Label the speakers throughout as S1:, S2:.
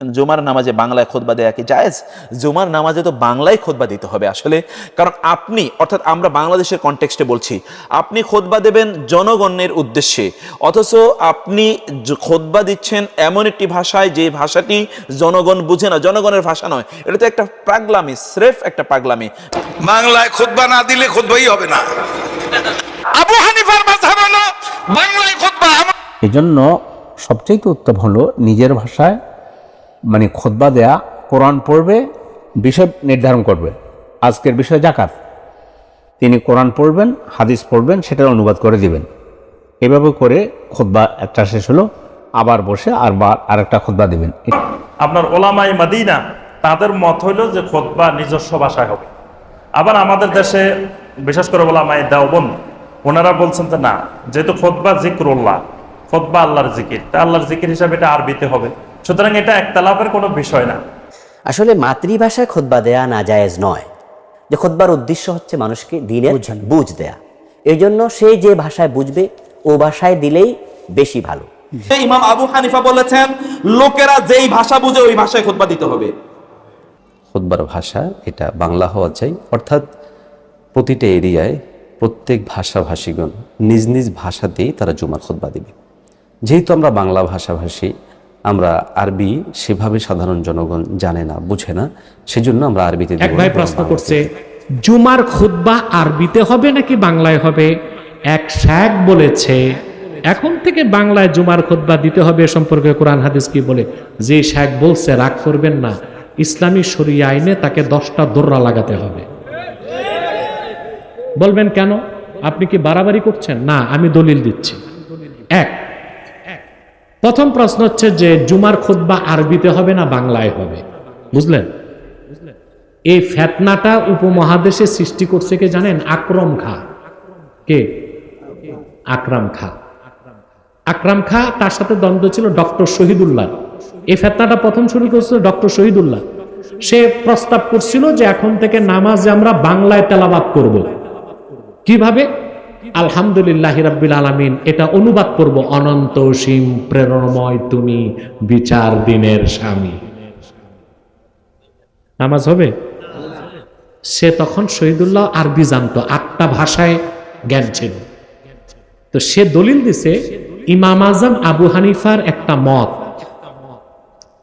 S1: জুমার নামাজে বাংলায় খোদবা দেয়া কি জায়েজ? জুমার নামাজে তো বাংলায় খোদবা দিতে হবে আসলে। কারণ আপনি অর্থাৎ আমরা বাংলাদেশের কনটেক্সটে বলছি আপনি খোদবা দেবেন জনগণের উদ্দেশ্যে। অথচ আপনি খোদবা দিচ্ছেন এমন একটি ভাষায় যে ভাষাটি জনগণ বুঝে না। জনগণের ভাষা নয়। এটা তো একটা পাগলামি স্রেফ একটা পাগলামি।
S2: বাংলায় খোদবা না দিলে খুতবাই হবে না। আবু হানিফার মাঝহাব হলো বাংলায় খুতবা আমার
S3: এজন্য সবচেয়ে উত্তম হলো নিজের ভাষায় মানে খোদবা দেয়া, কোরআন পড়বে, বিষয় নির্ধারণ করবে। আজকের বিষয় জাকাত তিনি কোরআন পড়বেন, হাদিস পড়বেন, সেটার অনুবাদ করে দিবেন। এভাবে করে খোদবা একটা শেষ হলো। আবার বসে আর আরেকটা খোদবা দিবেন।
S4: আপনার ওলামাই মাদিনা, তাদের মত হইল যে খোদবা নিজস্ব ভাষায় হবে। আবার আমাদের দেশে, বিশেষ করে ওলামাই দেওবন ওনারা বলছেন যে না, যেহেতু খোদবা জিক্রুল্লাহ, খোদবা আল্লাহর জিকির, তা আল্লাহর জিকির হিসাবে এটা আরবিতে হবে। সুতরাং এটা একতলাপের কোনো বিষয় না।
S5: আসলে মাতৃভাষায় খোদবা দেয়া না জায়েজ নয়। যে খোদবার উদ্দেশ্য হচ্ছে মানুষকে দিনের বুঝ দেয়া। এই জন্য সে যে ভাষায় বুঝবে ও ভাষায় দিলেই বেশি ভালো।
S1: ইমাম আবু হানিফা বলেছেন লোকেরা যেই ভাষা বুঝে ওই ভাষায় খোদবা দিতে হবে।
S6: খোদবার ভাষা এটা বাংলা হওয়া চাই। অর্থাৎ প্রতিটা এরিয়ায় প্রত্যেক ভাষাভাষীগণ নিজ নিজ ভাষাতেই তারা জুমার খোদবা দিবে। যেহেতু আমরা বাংলা ভাষাভাষী আমরা আরবি সেভাবে সাধারণ জনগণ জানে না বুঝে না। সেজন্য আমরা আরবিতে
S7: এক ভাই প্রশ্ন করছে জুমার খুতবা আরবিতে হবে নাকি বাংলায় হবে? এক শেখ বলেছে এখন থেকে বাংলায় জুমার খুতবা দিতে হবে সম্পর্কে কোরআন হাদিস কি বলে? যে শেখ বলছে রাগ করবেন না। ইসলামী শরিয়া আইনে তাকে দশটা দোররা লাগাতে হবে। বলবেন কেন? আপনি কি বাড়াবাড়ি করছেন? না আমি দলিল দিচ্ছি। এক প্রথম প্রশ্ন হচ্ছে যে জুমার খুতবা আরবিতে হবে না বাংলায় হবে? বুঝলেন? এই ফেতনাটা উপমহাদেশে সৃষ্টি করছে কে জানেন? আকরম খা। কে? আকরাম খা। আকরাম খা, তার সাথে দ্বন্দ্ব ছিল ডক্টর শহীদুল্লাহ। এই ফেতনাটা প্রথম শুরু করছিল ডক্টর শহীদুল্লাহ। সে প্রস্তাব করছিল যে এখন থেকে নামাজে আমরা বাংলায় তেলাবাদ করব। কীভাবে? আলহামদুলিল্লাহ রাব্বিল আলামিন এটা অনুবাদ করব অনন্ত সীম প্রেরণময় তুমি বিচার দিনের স্বামী। নামাজ হবে? সে তখন শহীদুল্লাহ আরবি জানতো আটটা ভাষায় জ্ঞান ছিল। তো সে দলিল দিছে ইমাম আজম আবু হানিফার একটা মত।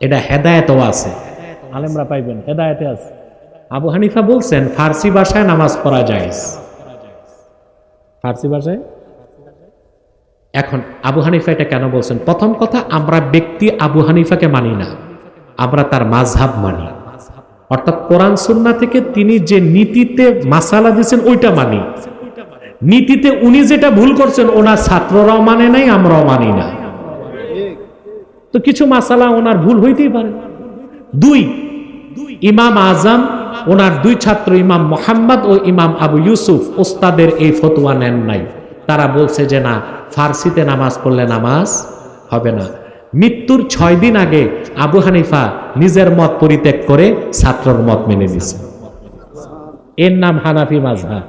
S7: এটা হেদায়েতও আছে। আলেমরা পাইবেন হেদায়েতে আছে। আবু হানিফা বলছেন ফার্সি ভাষায় নামাজ পড়া যায় ফার্সি ভাষায়? এখন আবু হানিফা এটা কেন বলছেন? প্রথম কথা, আমরা ব্যক্তি আবু হানিফাকে মানি না। আমরা তার মাঝহাব মানি। অর্থাৎ কোরআন সুন্না থেকে তিনি যে নীতিতে মাসালা দিয়েছেন, ওইটা মানি। নীতিতে উনি যেটা ভুল করছেন, ওনার ছাত্ররাও মানে নাই, আমরাও মানি না। তো কিছু মাসালা ওনার ভুল হইতেই পারে। দুই ইমাম আজম, ওনার দুই ছাত্র ইমাম মোহাম্মদ ও ইমাম আবু ইউসুফ, ওস্তাদের এই ফতোয়া নেন নাই। তারা বলছে যে না, ফার্সিতে নামাজ পড়লে নামাজ হবে না। মৃত্যুর ছয় দিন আগে আবু হানিফা নিজের মত পরিত্যাগ করে ছাত্রর মত মেনে নিছে। এর নাম হানাফি মাজহা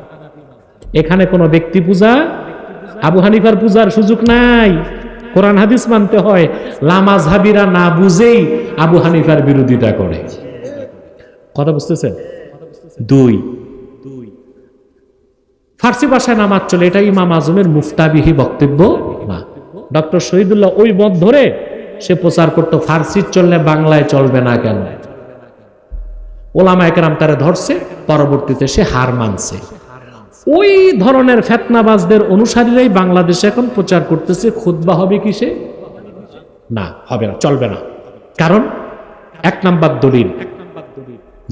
S7: এখানে কোনো ব্যক্তি পূজা, আবু হানিফার পূজার সুযোগ নাই। কোরআন হাদিস মানতে হয় লামাজহাবিরা না বুঝেই আবু হানিফার বিরোধিতা করে। কথা বুঝতেছেন? দুই। ফার্সি ভাষায় নামাজ চলে, এটা ইমাম আজমের মুফতাবিহি বক্তব্য না। ডক্টর শহীদুল্লাহ ওই মত ধরে সে প্রচার করতো, ফার্সি চললে বাংলায় চলবে না কেন? ওলামা একরাম তারা ধরছে, পরবর্তীতে সে হার মানছে। ওই ধরনের ফেতনাবাজদের অনুসারীরাই বাংলাদেশে এখন প্রচার করতেছে, খুতবা হবে কিসে? না, হবে না, চলবে না। কারণ, এক নাম্বার দলিল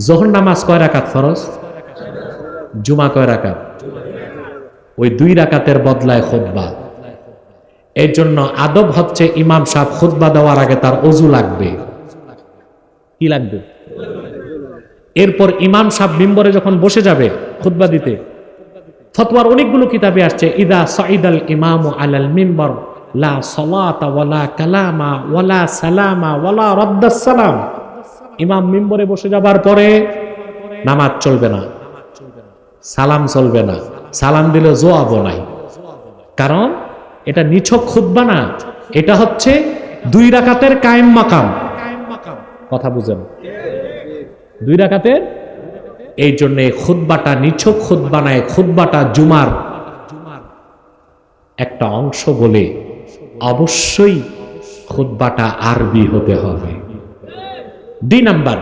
S7: জোহর নামাজ কয় রাকাত ফরজ? জুমা কয় রাকাত? ওই দুই রাকাতের বদলায় খুতবা। এর জন্য আদব হচ্ছে ইমাম সাহেব খুতবা দেওয়ার আগে তার অজু লাগবে। কি লাগবে? এরপর ইমাম সাহেব মিম্বরে যখন বসে যাবে খুতবা দিতে, ফতোয়ার অনেকগুলো কিতাবে আসছে, ইদা সাইদাল ইমাম আলাল মিম্বর, লা সালাতা ওয়ালা কালামা ওয়ালা সালামা ওয়ালা রদ্দাস সালাম। ইমাম মিম্বরে বসে যাবার পরে নামাজ চলবে না, সালাম চলবে না, সালাম দিলে জোয়াবও নাই। কারণ এটা নিছক খুতবা না, এটা হচ্ছে দুই রাকাতের কায়েম মাকাম। কথা বুঝেন? দুই রাকাতের? এই জন্য খুদ্বাটা নিছক খুদ্বা নাই খুদ্বাটা জুমার একটা অংশ বলে অবশ্যই খুদ্বাটা আরবি হতে হবে। দুই নাম্বার।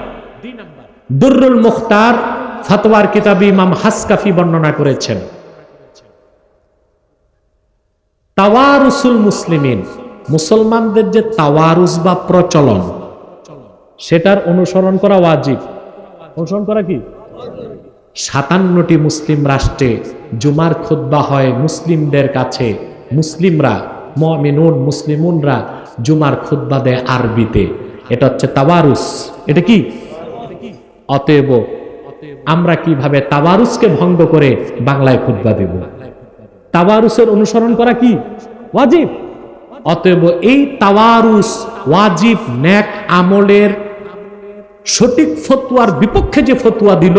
S7: দুর্রুল মুখতার ফাতোয়ার কিতাবি ইমাম হাসকাফি বর্ণনা করেছেন। তাওয়ারুসুল মুসলিমিন, মুসলমানদের যে তাওয়ারুস বা প্রচলন, সেটার অনুসরণ করা ওয়াজিব। অনুসরণ করা কি? সাতান্নটি মুসলিম রাষ্ট্রে জুমার খুদ্া হয় মুসলিমদের কাছে। মুসলিমরা, মমিনুন, মুসলিমুনরা জুমার খুদ্া দেয় আরবিতে। এটা হচ্ছে তাওয়ারুস। এটা কি? অতএব আমরা কীভাবে তাওয়ারুসকে ভঙ্গ করে বাংলায় খুদ্া দেব? তাওয়ারুসের অনুসরণ করা কি? ওয়াজিব। অতএব এই তাওয়ারুস ওয়াজিব, ন্যাক আমলের সঠিক ফতুয়ার বিপক্ষে যে ফতুয়া দিল,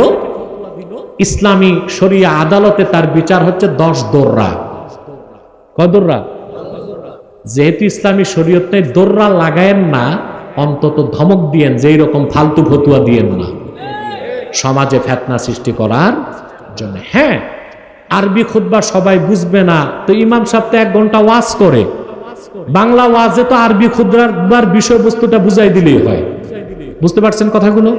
S7: ইসলামী শরিয়া আদালতে তার বিচার হচ্ছে দশ দোররা। কদররা যেহেতু ইসলামী শরীয়তে দোররা লাগায়েন না অন্তত ধমক দিয়েন যে রকম ফালতু ফতুয়া দিয়েন না। সমাজে ফেতনা সৃষ্টি করার জন্য। হ্যাঁ আরবি খুদ্া সবাই বুঝবে না, তো ইমাম সাহেব তো এক ঘণ্টা ওয়াজ করে। বাংলা ওয়াজে তো আরবি খুদ্ার বিষয়বস্তুটা বুঝাই দিলেই হয়। বুঝতে পারছেন কথাগুলো?